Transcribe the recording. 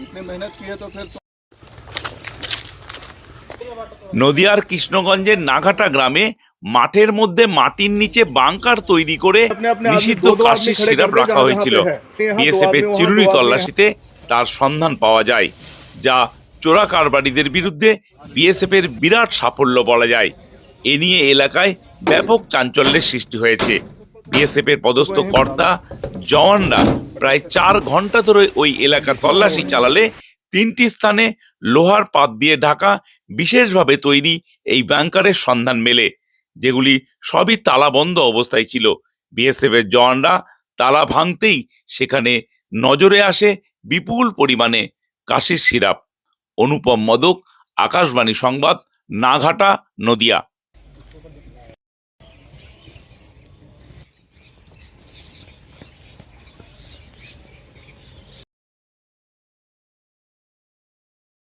इतने मेहनत की है तो फिर तो নদিয়ার কৃষ্ণগঞ্জের নাঘাটা গ্রামে মাঠের মধ্যে মাটির নিচে বাংকার তৈরি করে अपने अपने आदमी নিষিদ্ধ दो दो आदमी কাশির खड़े সিরাপ कर दे রাখা जहाँ হয়েছিল जहाँ पे है। यहाँ दो বিএসএফ এর आदमी, वहाँ চিরুনি दो आदमी, তল্লাশিতে তার সন্ধান পাওয়া যায় যা চোরা কারবারিদের বিরুদ্ধে বিএসএফ এর বিরাট সাফল্য বলা যায় এ নিয়ে এলাকায় ব্যাপক চাঞ্চল্যের সৃষ্টি হয়েছে বিএসএফ এর পদস্থ কর্তা জওয়ানরা প্রায় চার ঘণ্টা ধরে ওই এলাকা তল্লাশি চালালে তিনটি স্থানে লোহার পাত দিয়ে ঢাকা বিশেষভাবে তৈরি এই ব্যাংকারের সন্ধান মেলে, যেগুলি সবই তালাবন্ধ অবস্থায় ছিল। বিএসএফ এর জওয়ানরা তালা ভাঙতেই সেখানে নজরে আসে বিপুল পরিমাণে কাশির সিরাপ। অনুপম মদক, আকাশবাণী সংবাদ, নাঘাটা, নদিয়া।